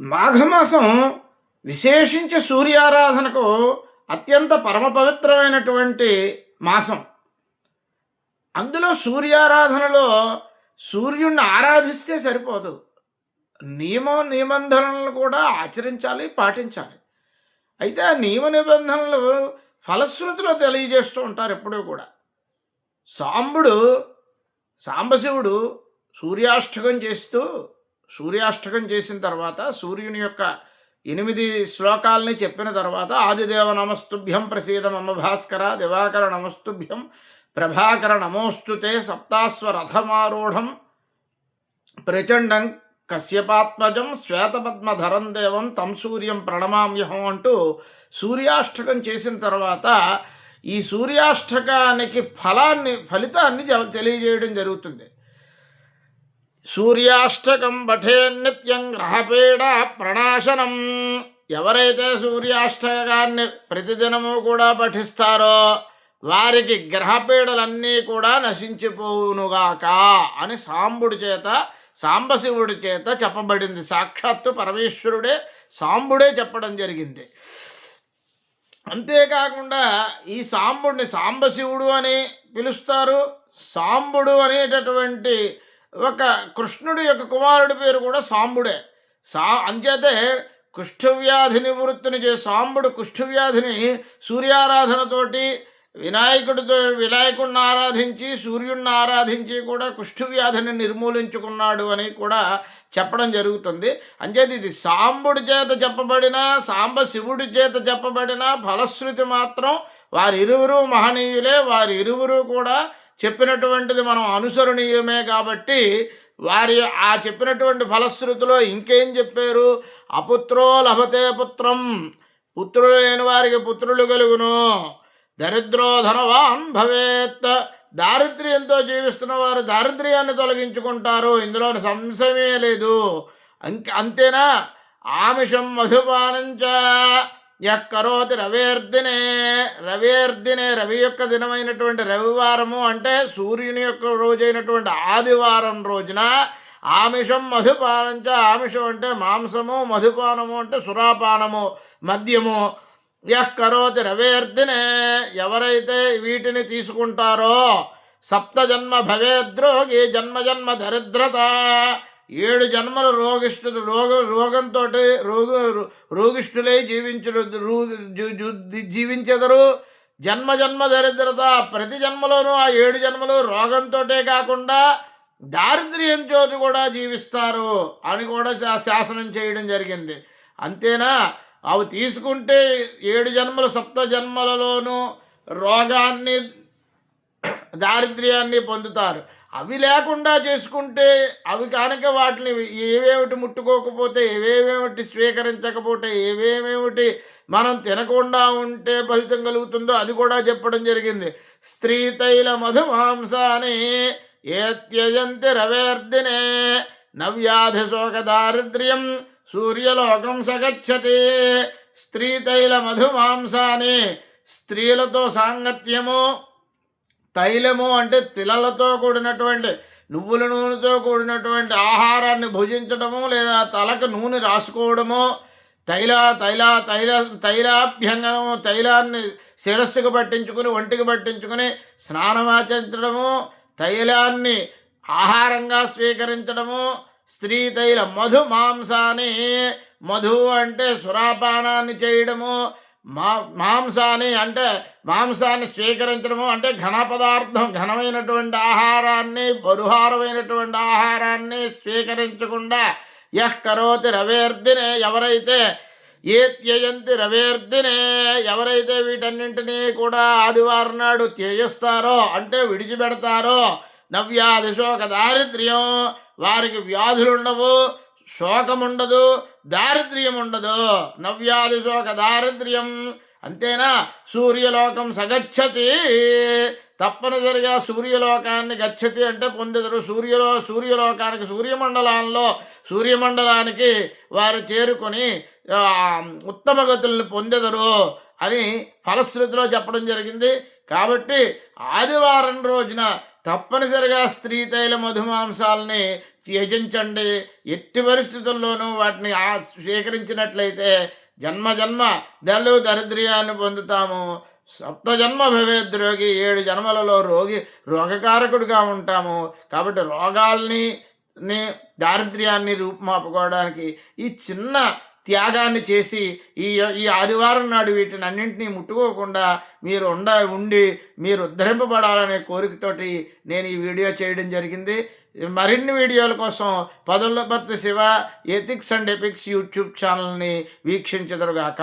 మాఘమాసం విశేషించి సూర్యారాధనకు అత్యంత పరమ పవిత్రమైనటువంటి మాసం. అందులో సూర్యారాధనలో సూర్యుణ్ణి ఆరాధిస్తే సరిపోదు. నియమ నిబంధనలను కూడా ఆచరించాలి పాటించాలి. అయితే ఆ నియమ నిబంధనలు ఫలశ్రుతిలో తెలియజేస్తూ ఉంటారు ఎప్పుడూ కూడా. సాంబుడు సాంబశివుడు సూర్యాష్టకం చేస్తూ సూర్యాష్టకం చేసిన తర్వాత సూర్యుని యొక్క ఎనిమిది శ్లోకాలని చెప్పిన తర్వాత ఆదిదేవ నమస్తుభ్యం ప్రసీద మమ భాస్కర దివాకర నమస్తుభ్యం ప్రభాకర నమోస్తుతే సప్తాస్వరథమారూఢం ప్రచండం కశ్యపాత్మజం శ్వేతపద్మధరం దేవం తం సూర్యం ప్రణమామ్యహం అంటూ సూర్యాష్టకం చేసిన తర్వాత ఈ సూర్యాష్టకానికి ఫలాన్ని ఫలితాన్ని తెలియజేయడం జరుగుతుంది. సూర్యాష్టకం పఠే నిత్యం గ్రహపీడ ప్రణాశనం. ఎవరైతే సూర్యాష్టకాన్ని ప్రతిదినము కూడా పఠిస్తారో వారికి గ్రహపీడలన్నీ కూడా నశించిపోవునుగాక అని సాంబుడి చేత సాంబశివుడి చేత చెప్పబడింది. సాక్షాత్తు పరమేశ్వరుడే సాంబుడే చెప్పడం జరిగింది. అంతేకాకుండా ఈ సాంబుడిని సాంబశివుడు అని పిలుస్తారు. సాంబుడు అనేటటువంటి ఒక కృష్ణుడి యొక్క కుమారుడి పేరు కూడా సాంబుడే. సా అంచేతే కుష్ఠవ్యాధి నివృత్తిని చే సాంబుడు కుష్ఠవ్యాధిని సూర్యారాధనతోటి వినాయకుడితో వినాయకుడిని ఆరాధించి సూర్యుడిని ఆరాధించి కూడా కుష్ఠవ్యాధిని నిర్మూలించుకున్నాడు అని కూడా చెప్పడం జరుగుతుంది. అంచేది ఇది సాంబుడి చేత చెప్పబడిన సాంబ శివుడి చేత చెప్పబడిన ఫలశ్రుతి మాత్రం వారిరువురు మహనీయులే. వారి ఇరువురు కూడా చెప్పినటువంటిది మనం అనుసరణీయమే కాబట్టి వారి ఆ చెప్పినటువంటి ఫలశ్రుతిలో ఇంకేం చెప్పారు? అపుత్రో లభతే పుత్రం పుత్రులు లేని వారికి పుత్రులు కలుగును. దరిద్రో ధనవాన్ భవేత్. దారిద్ర్యంతో జీవిస్తున్న వారు దారిద్ర్యాన్ని తొలగించుకుంటారు. ఇందులో సంశయమే లేదు. అంక అంతేనా? ఆమిషం మధుపానంచ. యక్కరోతి రవేర్దినే రవేర్దినే రవి యొక్క దినమైనటువంటి రవివారము అంటే సూర్యుని యొక్క రోజైనటువంటి ఆదివారం రోజున ఆమిషం మధుపానంచ ఆమిషం అంటే మాంసము మధుపానము అంటే సురాపానము మద్యము. యక్కరోతి రవేర్దినే ఎవరైతే వీటిని తీసుకుంటారో సప్త జన్మ భవేద్రోగి జన్మ జన్మ దరిద్రత. ఏడు జన్మల రోగిష్ఠులు రోగ రోగంతో రోగ రోగిష్ఠులై జీవించుడు జీవించెదరు. జన్మ జన్మ దరిద్రత ప్రతి జన్మలోనూ ఆ ఏడు జన్మలు రోగంతోటే కాకుండా దారిద్ర్యంతో కూడా జీవిస్తారు అని కూడా శా- శాసనం చేయడం జరిగింది. అంతేనా? అవి తీసుకుంటే ఏడు జన్మలు సప్త జన్మలలోనూ రోగాన్ని దారిద్ర్యాన్ని పొందుతారు. అవి లేకుండా చేసుకుంటే అవి కనుక వాటిని ఏవేమిటి ముట్టుకోకపోతే ఏవేవేమిటి స్వీకరించకపోతే ఏవేమేమిటి మనం తినకుండా ఉంటే ఫలితం కలుగుతుందో అది కూడా చెప్పడం జరిగింది. స్త్రీ తైల మధుమాంసాని ఏ త్యజంతి రవేర్దినే నవ్యాధి శోక దారిద్ర్యం సూర్యలోకం సగచ్చతి. స్త్రీ తైల మధుమాంసాని స్త్రీలతో సాంగత్యము తైలము అంటే తిలలతో కూడినటువంటి నువ్వుల నూనెతో కూడినటువంటి ఆహారాన్ని భుజించడము లేదా తలకు నూనె రాసుకోవడము తైల తైల తైల తైలాభ్యంగనము తైలాన్ని శిరస్సుకు పట్టించుకుని ఒంటికి పట్టించుకుని స్నానమాచరించడము తైలాన్ని ఆహారంగా స్వీకరించడము స్త్రీ తైల మధు మాంసాన్ని మధు అంటే సురాపానాన్ని చేయడము మా మాంసాన్ని అంటే మాంసాన్ని స్వీకరించడము అంటే ఘన పదార్థం ఘనమైనటువంటి ఆహారాన్ని బరుహారమైనటువంటి ఆహారాన్ని స్వీకరించకుండా యహ్ కరోతి రవేర్దినే ఎవరైతే ఏ త్యజంతి రవేర్దినే ఎవరైతే వీటన్నింటినీ కూడా ఆదివారం నాడు త్యజిస్తారో అంటే విడిచిపెడతారో నవ్యాధిశోక దారిద్ర్యం వారికి వ్యాధులు శోకముండదు శోకం ఉండదు దారిద్ర్యం ఉండదు నవ్యాధి శోక దారిద్ర్యం అంతేనా? సూర్యలోకం సగచ్చతి. తప్పనిసరిగా సూర్యలోకాన్ని గచ్చతి అంటే పొందెదరు. సూర్యలో సూర్యలోకానికి సూర్యమండలంలో సూర్యమండలానికి వారు చేరుకొని ఉత్తమ గతుల్ని పొందెదరు అని ఫలశ్రుతిలో చెప్పడం జరిగింది. కాబట్టి ఆదివారం రోజున తప్పనిసరిగా స్త్రీ తైల మధుమాంసాలని త్యజించండి. ఎట్టి పరిస్థితుల్లోనూ వాటిని ఆ స్వీకరించినట్లయితే జన్మ జన్మ దళు దరిద్ర్యాన్ని పొందుతాము. సప్త జన్మ భవేద్రోగి ఏడు జన్మలలో రోగి రోగకారకుడిగా ఉంటాము. కాబట్టి రోగాల్ని దారిద్ర్యాన్ని రూపుమాపుకోవడానికి ఈ చిన్న త్యాగాన్ని చేసి ఈ ఈ ఆదివారం నాడు వీటిని అన్నింటినీ ముట్టుకోకుండా మీరు ఉండ ఉండి మీరు ఉద్ధరింపబడాలనే కోరికతోటి నేను ఈ వీడియో చేయడం జరిగింది. మరిన్ని వీడియోల కోసం Padollaparthi Shiva ethics and epics YouTube ఛానల్ని వీక్షించదురుగాక.